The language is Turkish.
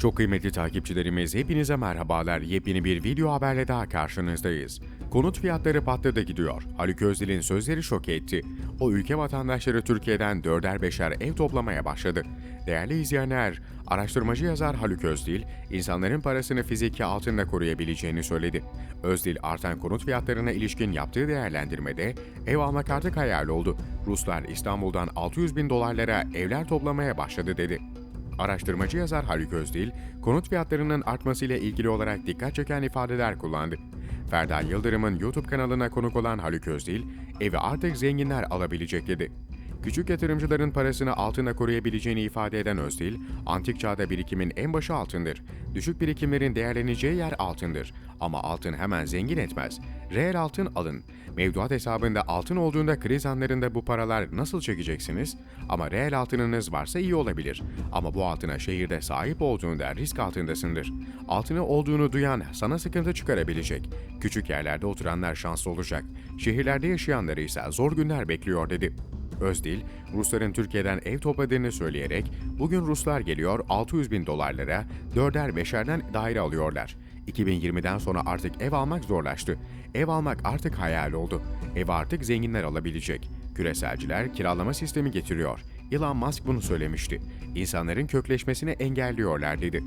Çok kıymetli takipçilerimiz hepinize merhabalar. Yepyeni bir video haberle daha karşınızdayız. Konut fiyatları patladı gidiyor. Haluk Özdil'in sözleri şok etti. O ülke vatandaşları Türkiye'den dörder beşer ev toplamaya başladı. Değerli izleyenler, araştırmacı yazar Haluk Özdil, insanların parasını fiziki altında koruyabileceğini söyledi. Özdil artan konut fiyatlarına ilişkin yaptığı değerlendirmede ev almak artık hayal oldu. Ruslar İstanbul'dan 600 bin dolarlara evler toplamaya başladı dedi. Araştırmacı yazar Haluk Özdil, konut fiyatlarının artmasıyla ilgili olarak dikkat çeken ifadeler kullandı. Ferda Yıldırım'ın YouTube kanalına konuk olan Haluk Özdil, evi artık zenginler alabilecek dedi. Küçük yatırımcıların parasını altına koruyabileceğini ifade eden Özdil, antik çağda birikimin en başı altındır. Düşük birikimlerin değerleneceği yer altındır. Ama altın hemen zengin etmez. Reel altın alın. Mevduat hesabında altın olduğunda kriz anlarında bu paralar nasıl çekeceksiniz? Ama reel altınınız varsa iyi olabilir. Ama bu altına şehirde sahip olduğunda risk altındasındır. Altını olduğunu duyan sana sıkıntı çıkarabilecek. Küçük yerlerde oturanlar şanslı olacak. Şehirlerde yaşayanları ise zor günler bekliyor dedi. Özdil, Rusların Türkiye'den ev topladığını söyleyerek bugün Ruslar geliyor 600 bin dolarlara, dörder beşerden daire alıyorlar. 2020'den sonra artık ev almak zorlaştı. Ev almak artık hayal oldu. Ev artık zenginler alabilecek. Küreselciler kiralama sistemi getiriyor. Elon Musk bunu söylemişti. İnsanların kökleşmesini engelliyorlar dedi.